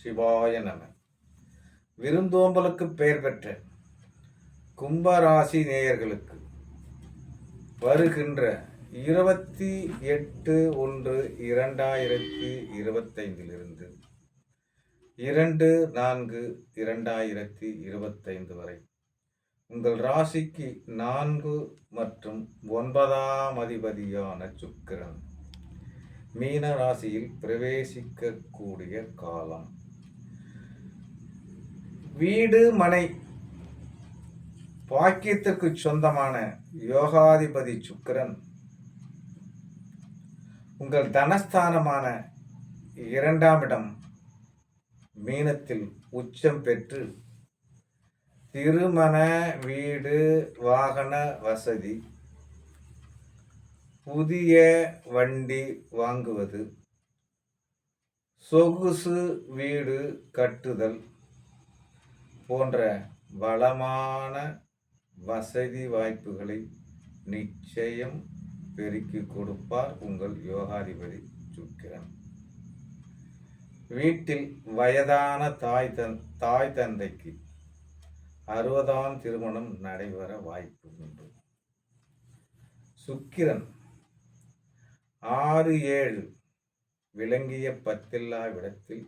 சிவாய நம. விருந்தோம்பலுக்கு பெயர் பெற்ற கும்பராசி நேயர்களுக்கு வருகின்ற இருபத்தி எட்டு ஒன்று இரண்டாயிரத்தி இருபத்தைந்திலிருந்து இரண்டு நான்கு இரண்டாயிரத்தி இருபத்தைந்து வரை உங்கள் ராசிக்கு நான்கு மற்றும் ஒன்பதாம் அதிபதியான சுக்கிரன் மீன ராசியில் பிரவேசிக்கக்கூடிய காலம். வீடு மனை பாக்கியத்துக்கு சொந்தமான யோகாதிபதி சுக்கிரன். உங்கள் தனஸ்தானமான இரண்டாம் இடம் மீனத்தில் உச்சம் பெற்று திருமண வீடு வாகன வசதி புதிய வண்டி வாங்குவது சொகுசு வீடு கட்டுதல் போன்ற வளமான வசதி வாய்ப்புகளை நிச்சயம் பெருக்கி கொடுப்பார் உங்கள் யோகாதிபதி சுக்கிரன். வீட்டில் வயதான தாய் தன் தாய் தந்தைக்கு அறுபதாம் திருமணம் நடைபெற வாய்ப்பு உண்டு. சுக்கிரன் ஆறு ஏழு விளங்கிய பத்தில்லா விடத்தில்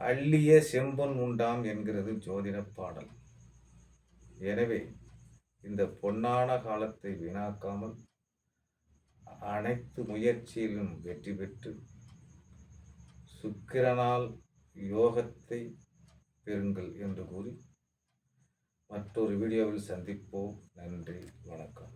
அள்ளிய செம்பொன் உண்டாம் என்கிறது ஜோதிட பாடல். எனவே இந்த பொன்னான காலத்தை வீணாக்காமல் அனைத்து முயற்சியிலும் வெற்றி பெற்று சுக்கிரனால் யோகத்தை பெறுங்கள் என்று கூறி மற்றொரு வீடியோவில் சந்திப்போம். நன்றி வணக்கம்.